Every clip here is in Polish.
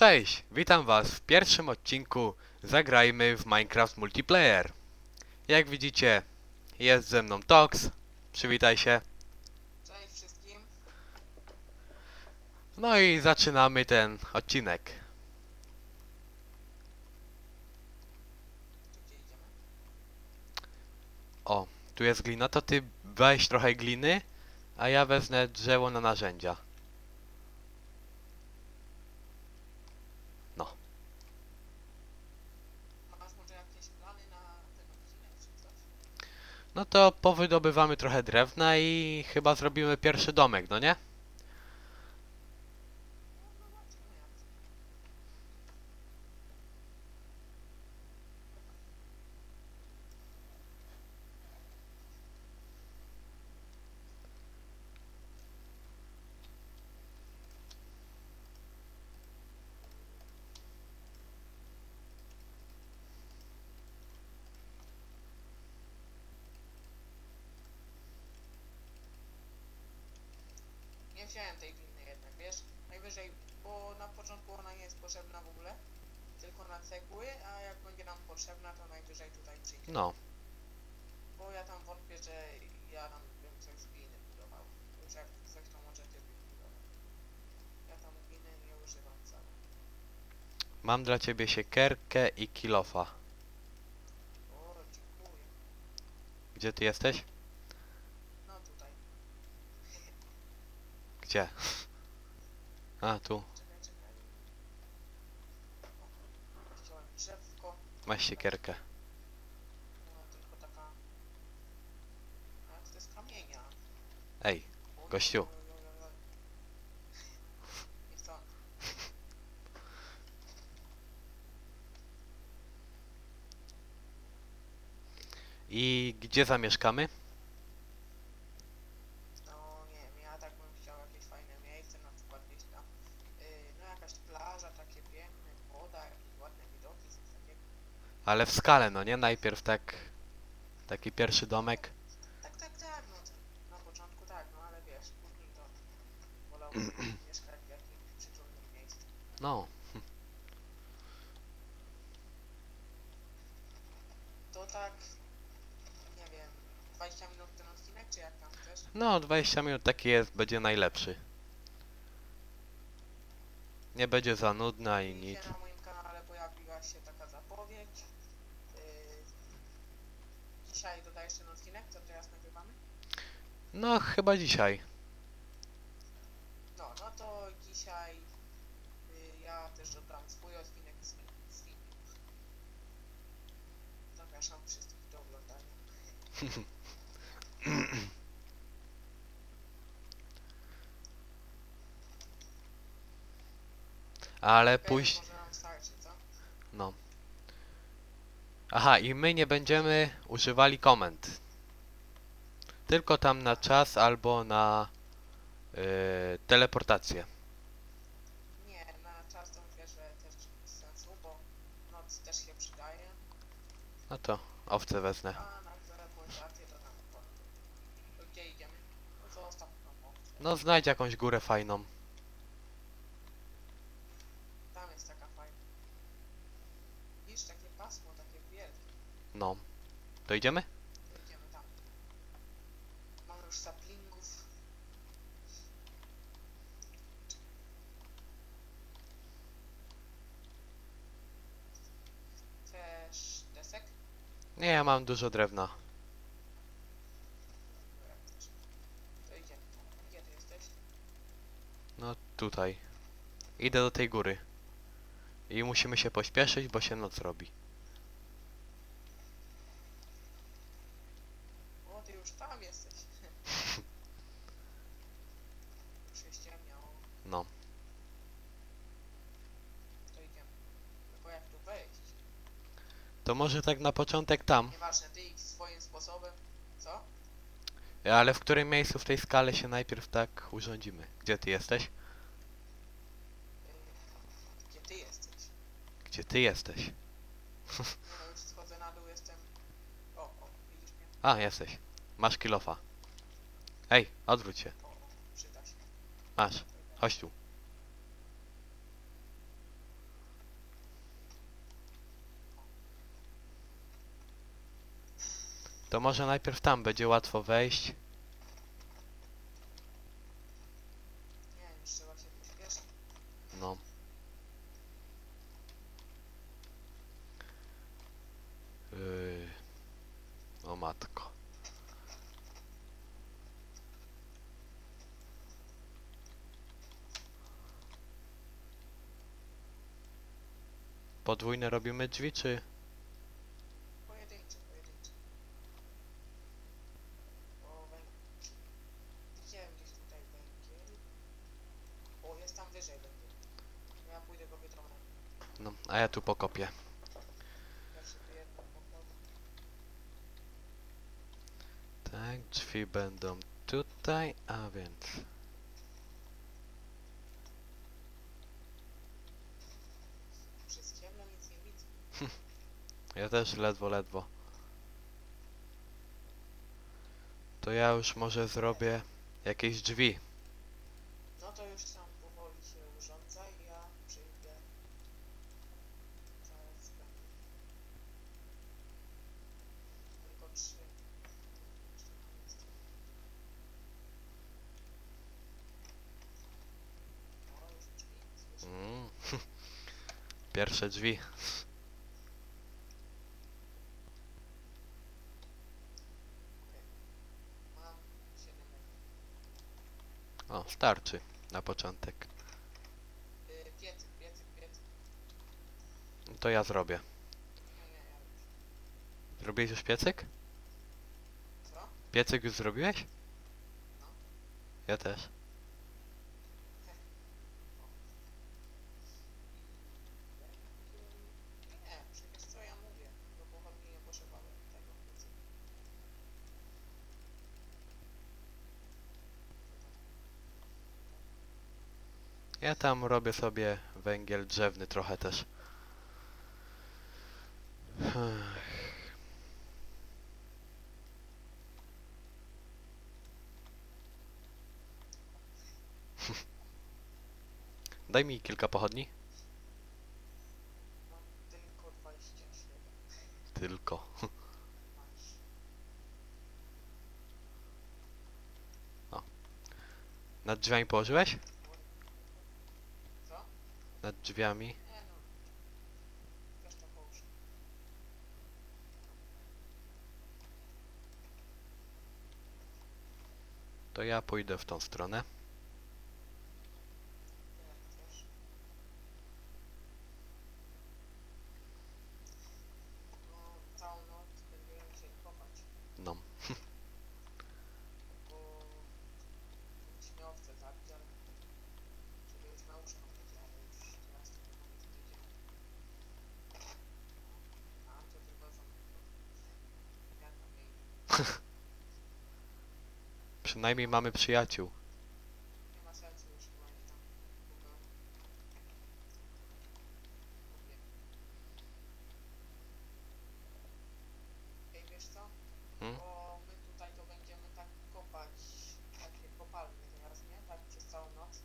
Cześć, witam was w pierwszym odcinku Zagrajmy w Minecraft Multiplayer. Jak widzicie, jest ze mną Tox, przywitaj się. Cześć wszystkim. No i zaczynamy ten odcinek. O, tu jest glina, to ty weź trochę gliny, a ja wezmę drzewo na narzędzia. No, Masz może jakieś plany na ten odcinek czy coś? No to powydobywamy trochę drewna i chyba zrobimy pierwszy domek, no nie? Nie wziąłem tej gliny jednak, wiesz? Najwyżej, bo na początku ona nie jest potrzebna w ogóle, tylko na cegły, a jak będzie nam potrzebna, to najwyżej tutaj przyjdzie. No, Bo ja tam wątpię, że ja tam bym coś z gliny budował. Już jak coś to może ty byś budował. Ja tam gliny nie używam wcale. mam dla ciebie siekierkę i kilofa. O, dziękuję. Gdzie ty jesteś? No tutaj. Gdzie? A, tu. Masz siekierkę. Ej, Gościu. i gdzie zamieszkamy? No nie wiem, ja tak bym chciał jakieś fajne miejsce, na przykład gdzieś tam, yy, no jakaś plaża, takie piękne, woda, jakieś ładne widoki, coś takiego. Ale w skale, no nie? Najpierw tak... Taki pierwszy domek. Tak, tak, tak, no to na początku tak, no ale wiesz, później to wolałbym mieszkać w jakimś przyczólnym miejscu. No, To tak, nie wiem, 20 minut ten odcinek, czy jak tam chcesz? no 20 minut taki jest, będzie najlepszy. Nie będzie za nudna i nic. Dzisiaj na kanale pojawiła się taka zapowiedź. Yy, dzisiaj dodajesz ten odcinek, co teraz nagrywamy? No, chyba dzisiaj. No, no to dzisiaj y, ja też dodam swój odcinek z, filmików. Zapraszam wszystkich do oglądania. Ale Okej, później... Może nam starczy, co? No. Aha, i my nie będziemy używali komend. Tylko tam na czas albo na yy, teleportację. Nie, na czas to myślę, że też bez sensu, bo noc też się przydaje, No to owce wezmę. a na teleportację to tam gdzie idziemy? No opcję. No znajdź jakąś górę fajną. Tam jest taka fajna. Widzisz, takie pasmo, takie wielkie. No. To idziemy tam. Mamy już saplingów. Chcesz desek? Nie, ja mam dużo drewna. No tutaj. Idę do tej góry. I musimy się pośpieszyć, bo się noc robi. O, ty już tam jesteś. już się ściemniało. No. To idziemy. Tylko jak tu wejść? To może tak na początek tam. Nieważne, ty idź swoim sposobem. Co? Ale w którym miejscu w tej skale się najpierw tak urządzimy? Gdzie ty jesteś? Gdzie ty jesteś? Gdzie ty jesteś? Nie no, już schodzę na dół, jestem... O, o, widzisz mnie? A, jesteś. Masz kilofa. Ej, odwróć się. O, o, przyda się. Masz. Chodź tu. To może najpierw tam będzie łatwo wejść. No. Yy. O matko. Podwójne robimy drzwi, czy... Pojedynczy, pojedynczy. O, węgiel. Widziałem gdzieś tutaj węgiel. O, jest tam wyżej węgiel. Ja pójdę go wytrącę. No, a ja tu pokopię. Tak, drzwi będą tutaj, a więc... Ja też ledwo, ledwo. To ja już może zrobię jakieś drzwi. No to już sam powoli się urządza i ja przyjdę. Zaraz będę. Tylko trzy. Jeszcze tam jest. O, już drzwi. Słyszę. Mm. Pierwsze drzwi. O, starczy na początek. Piecyk, piecyk, piecyk. To ja zrobię. Zrobiłeś już piecyk? Co? Piecyk już zrobiłeś? No. Ja też. Nie, przecież co ja mówię? Do pochodni nie potrzebowałem tego piecyka. Ja tam robię sobie węgiel drzewny trochę też. Daj mi kilka pochodni. Tylko 27. Tylko. Masz. Nad drzwiami położyłeś? Nad drzwiami. To ja pójdę w tą stronę. Jak chcesz. No, całą noc będziemy się kopać, No. bo śmiałowce zabić, ale żeby już na uszko mieć, ale już teraz to chyba nie znajdziemy. A to tylko są... Ja tam jej Przynajmniej mamy przyjaciół. nie ma sensu już chyba ich tam długo. Kupię. Ej, wiesz co? Hmm? Bo my tutaj to będziemy tak kopać, takie kopalnie teraz, nie? Tak przez całą noc.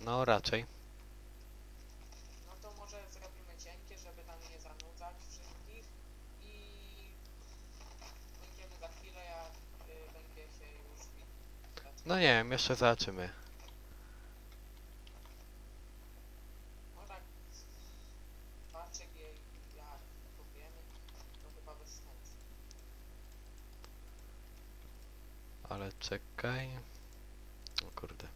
No raczej. No to może zrobimy cienkie, żeby tam nie zanudzać wszystkich i będziemy za chwilę, jak y, będzie się już widać. No nie wiem, jeszcze zobaczymy. Tak, kopiemy, to chyba bez sensu. Ale czekaj. O kurde.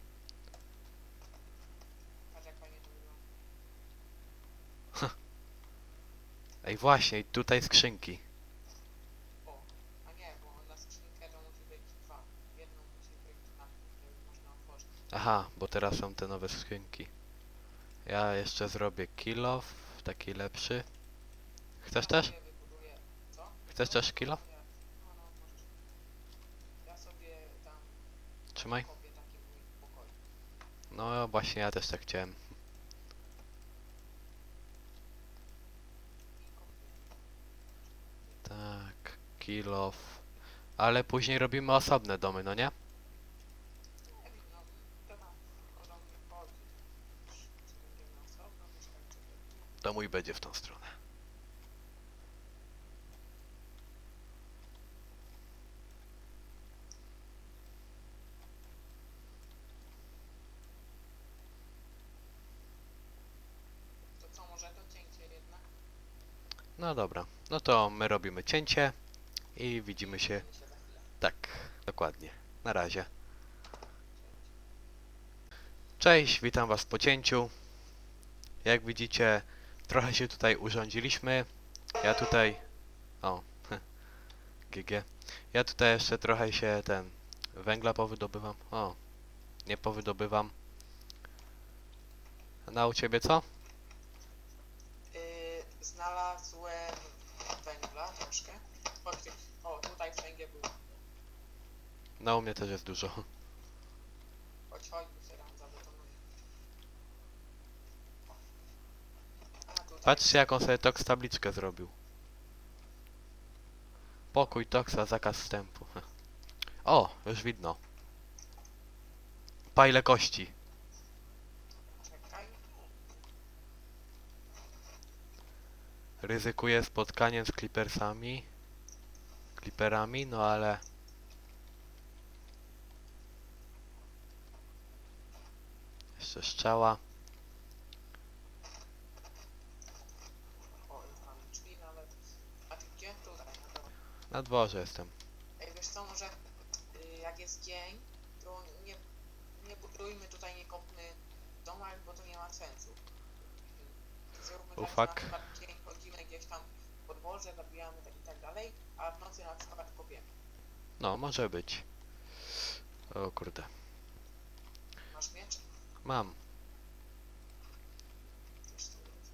Ej właśnie, tutaj skrzynki. O, a nie, bo na skrzynkę to musi być dwa. Jedną musi być na żeby można otworzyć. Aha, bo teraz są te nowe skrzynki. Ja jeszcze zrobię kill off, taki lepszy. Chcesz też? Chcesz też kill off? Trzymaj. No właśnie, ja też tak chciałem. Tak, kill off. Ale później robimy osobne domy, no? Nie To mój będzie w tą stronę. To co, może to cięcie jednak? No dobra, no to my robimy cięcie i widzimy się. Tak, dokładnie. Na razie. Cześć, witam Was po cięciu. Jak widzicie, trochę się tutaj urządziliśmy. Ja tutaj. O, GG. Ja tutaj jeszcze trochę się ten węgla powydobywam. O, nie powydobywam. Na u ciebie co? Yy, znalazłem węgla troszkę. Chodźcie. O, tutaj węgiel był. No u mnie też jest dużo. Chodź, chodź, bo się tam zabetonuję. A tutaj. Patrzcie jaką sobie Tox tabliczkę zrobił. Pokój Toxa, zakaz wstępu. O, już widno. Pajle kości. Ryzykuję spotkaniem z Clippersami. Clipperami, no ale... Jeszcze strzała. O, już mam drzwi nawet. A ty gdzie? Tutaj, na dole. Na dworze jestem. Ej, wiesz co, może y, jak jest dzień, to nie, nie budujmy tutaj, nie kopmy bo to nie ma sensu. Zróbmy Oh, tak, że na przykład dzień chodzimy gdzieś tam po dworze, zabijamy tak i tak dalej, a w nocy na przykład kopiemy. No, może być. O kurde. Masz miecz? Mam. Też to jest.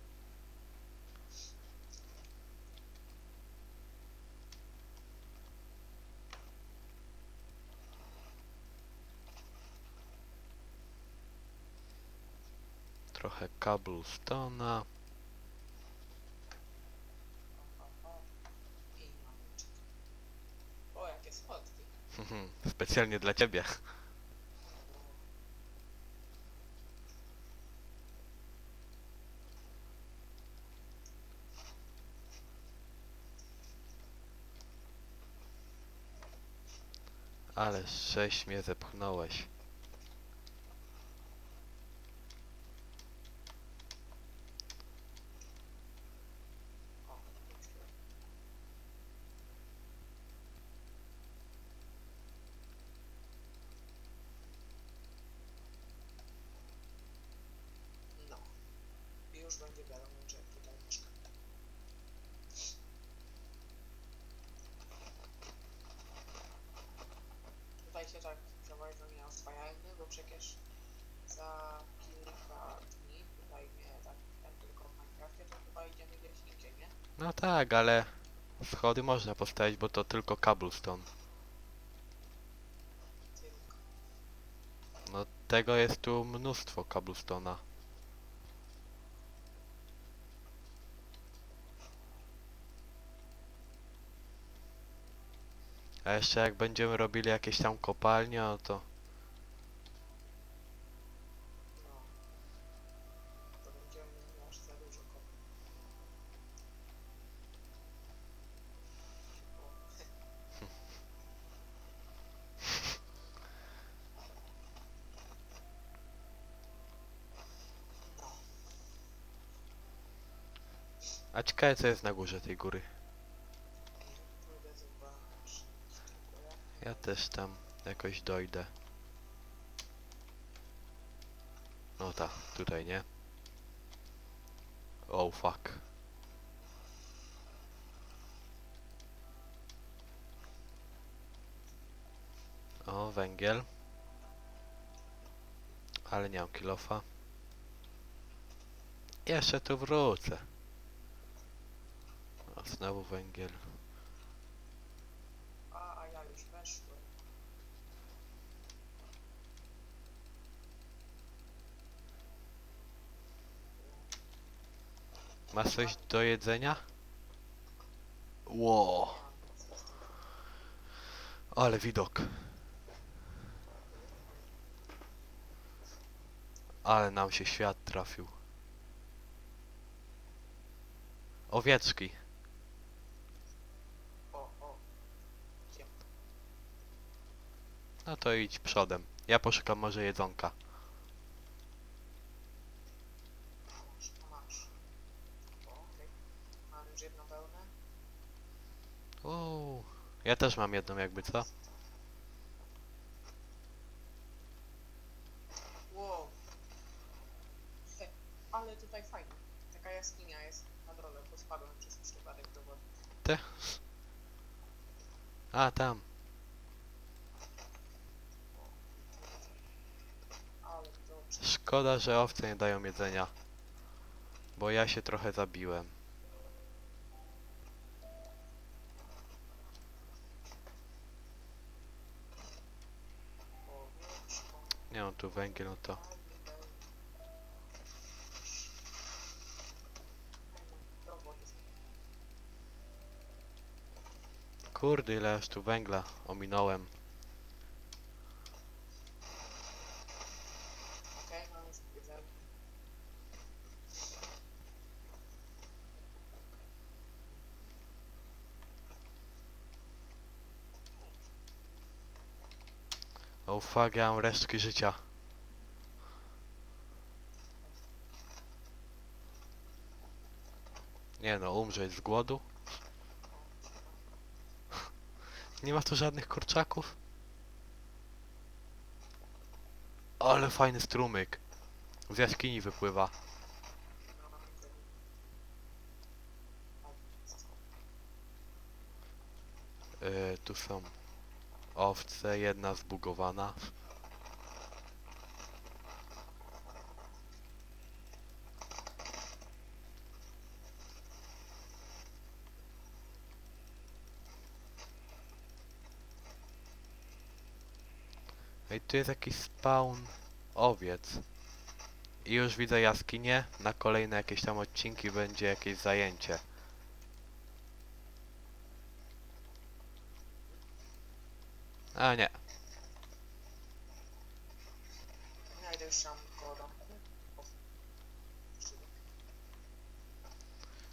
Trochę cobblestone'a. O, jakie schodki. Specjalnie dla ciebie. Ale sześć mnie zepchnąłeś. O, No. I już będzie wiadomo, że tutaj mieszkam. Tutaj się tak za bardzo nie oswajajmy, bo przecież za kilka dni tutaj mnie tak jak tylko w Minecrafcie, to chyba idziemy gdzieś indziej, nie? No tak, ale schody można postawić, bo to tylko cobblestone. Tylko. No tego jest tu mnóstwo cobblestone'a. A jeszcze jak będziemy robili jakieś tam kopalnie, no to za dużo. A ciekawe co jest na górze tej góry. I pójdę zobaczyć. Dziękuję. Ja też tam jakoś dojdę. No tak, tutaj nie. Oh fuck. O, węgiel. Ale nie mam kilofa. Jeszcze tu wrócę. O, znowu węgiel. A, a ja już weszłem. Masz coś do jedzenia? Ło, ale widok. Ale nam się świat trafił. Owieczki. O, o. Gdzie? No to idź przodem. Ja poszukam może jedzonka. Masz, masz. O, okej. Mam już jedną Uuu, ja też mam jedną jakby, co? Wow. He, Ale tutaj fajnie. Taka jaskinia jest na dole, bo spadłem przez przypadek do wody. Te? A, tam. Ale. Szkoda, że owce nie dają jedzenia. Bo ja się trochę zabiłem. Owieczko, Nie wody. Kurde, ile już tu węgla ominąłem. Oh fuck, ja mam resztki życia. Nie no, umrzeć z głodu? Nie ma tu żadnych kurczaków? Ale fajny strumyk. Z jaskini wypływa. Yy, tu są owce, jedna zbugowana. Ej, tu jest jakiś spawn owiec. I już widzę jaskinię. Na kolejne jakieś tam odcinki będzie jakieś zajęcie. A nie.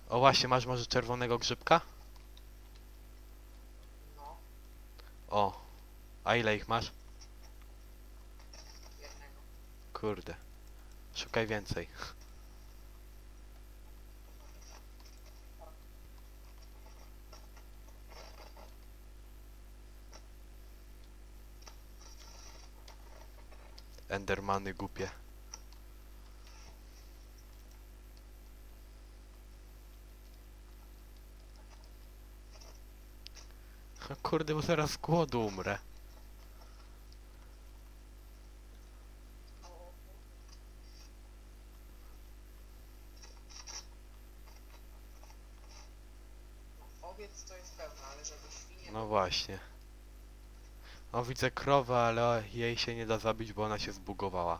O właśnie, masz może czerwonego grzybka? No, O. A ile ich masz? Kurde. Szukaj więcej. Endermany głupie. Kurde, bo zaraz z głodu umrę. O, no, owiec to jest pewne, ale żeby świnie... No właśnie. O, widzę krowę, ale jej się nie da zabić, bo ona się zbugowała.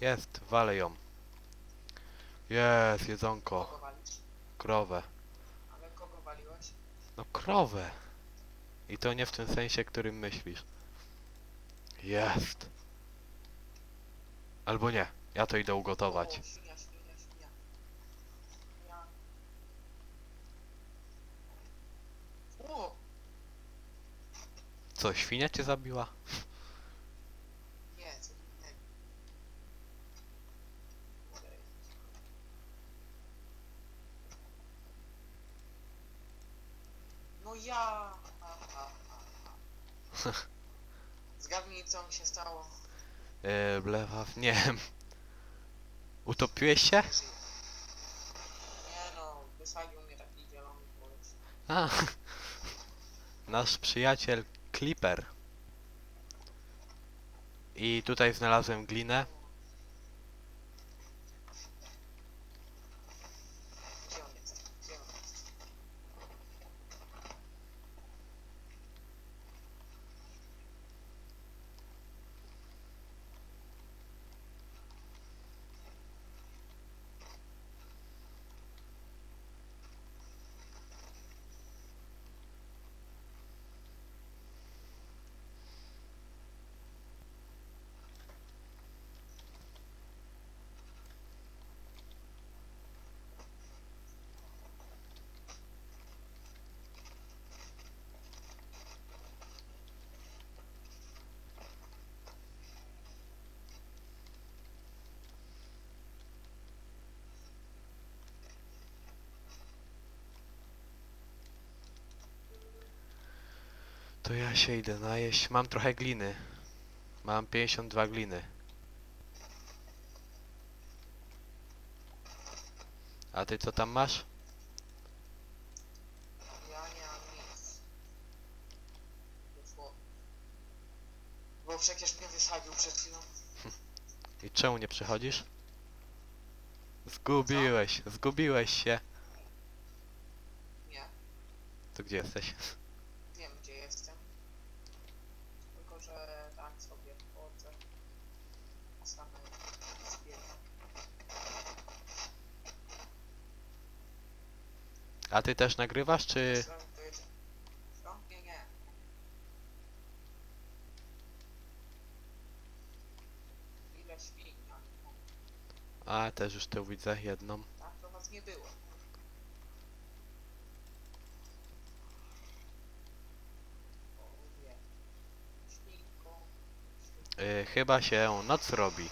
Jest, walę ją. Jest, jedzonko. Krowę. Ale kogo waliłeś? No krowę. I to nie w tym sensie, którym myślisz. Jest. Albo nie. Ja to idę ugotować. O, Co, świnia cię zabiła? nie, co innego. Okej. No ja. Zgadnij co mi się stało. Eee, blewa, nie wiem. Utopiłeś się? Nie no, wysadził mnie taki zielony koleś. A, nasz przyjaciel Clipper. I tutaj znalazłem glinę. To ja się idę najeść. Mam trochę gliny. Mam 52 gliny. A ty co tam masz? Ja nie mam nic. Bo, bo przecież mnie wysadził przed chwilą. I czemu nie przychodzisz? Zgubiłeś, zgubiłeś się. Nie, To gdzie jesteś? wiem gdzie jestem. Tylko, że tak sobie chodzę. Same zbieram. A ty też nagrywasz, czy... A też już tu widzę jedną. tak to was nie było. O chyba się noc robi.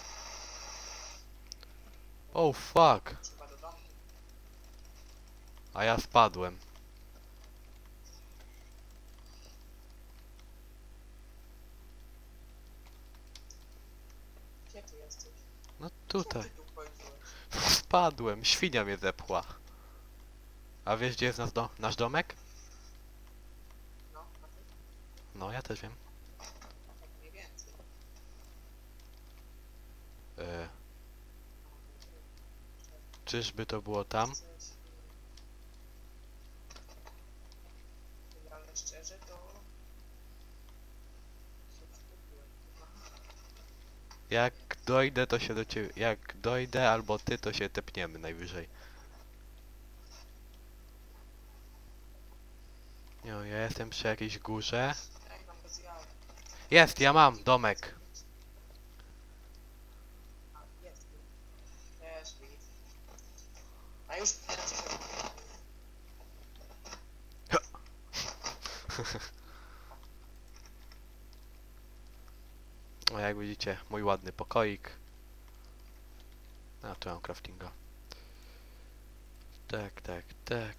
Oh fuck. A ja spadłem. Gdzie ty jesteś? No Co tutaj. ty tu chodziłeś? Spadłem, świnia mnie zepchła. A wiesz gdzie jest nasz, do nasz domek? No, a ty? No, ja też wiem. Tak mniej więcej. Yy, No, czyżby to było tam y, Ale szczerze to... się zgubiłem. Jak dojdę, to się do ciebie... Jak dojdę, albo ty, to się tepniemy najwyżej. No, ja jestem przy jakiejś górze. Jest, ja mam domek. A, jest. Też widzę. A już wiem, co się O, jak widzicie, mój ładny pokoik. A, tu mam craftinga. Tak, tak, tak.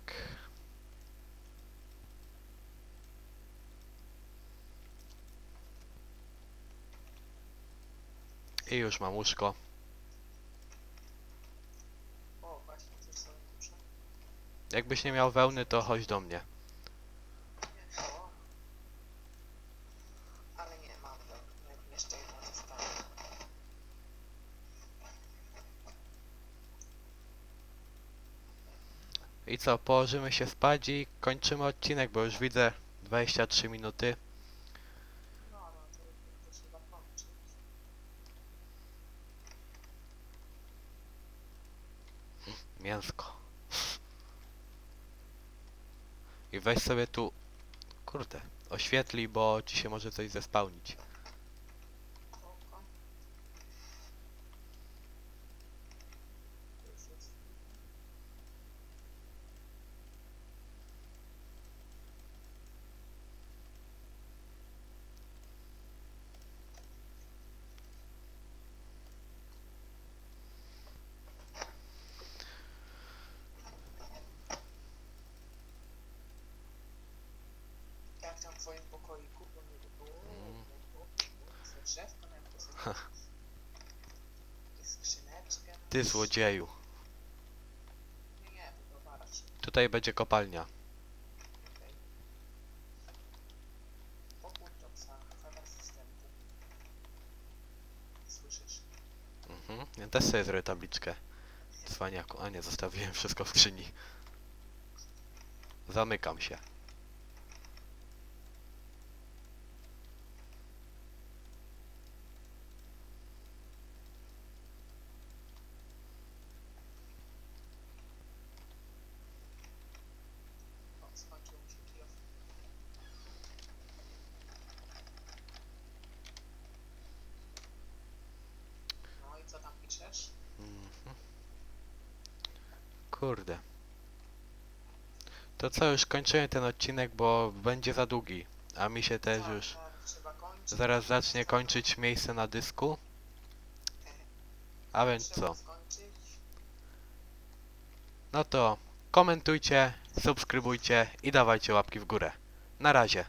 I już mam łóżko. Jakbyś nie miał wełny, to chodź do mnie. Nie, o. Ale nie, mam to. Jak jeszcze jedna została. I co, położymy się spać i kończymy odcinek, bo już widzę 23 minuty. Mięsko. I weź sobie tu... Kurde, oświetli, bo ci się może coś zespałnić. Jak tam w twoim pokoiku? Bo nie było. Mm. Jest drzewko na posypie. Jest skrzyneczka. Ty złodzieju. Nie, nie, to warasz. Tutaj będzie kopalnia. Okej. Pokój to psa, zaraz zstępu. Słyszysz? Mhm. Ja też sobie zrobię tabliczkę. Cwaniaku. A nie, zostawiłem wszystko w skrzyni. Zamykam się. O, skończył mi się kilo. No i co tam piszesz? Mhm. Kurde. To co, już kończymy ten odcinek, bo będzie za długi. A mi się też Tak, już tak, zaraz zacznie kończyć miejsce na dysku. A więc co? No to komentujcie, subskrybujcie i dawajcie łapki w górę. Na razie.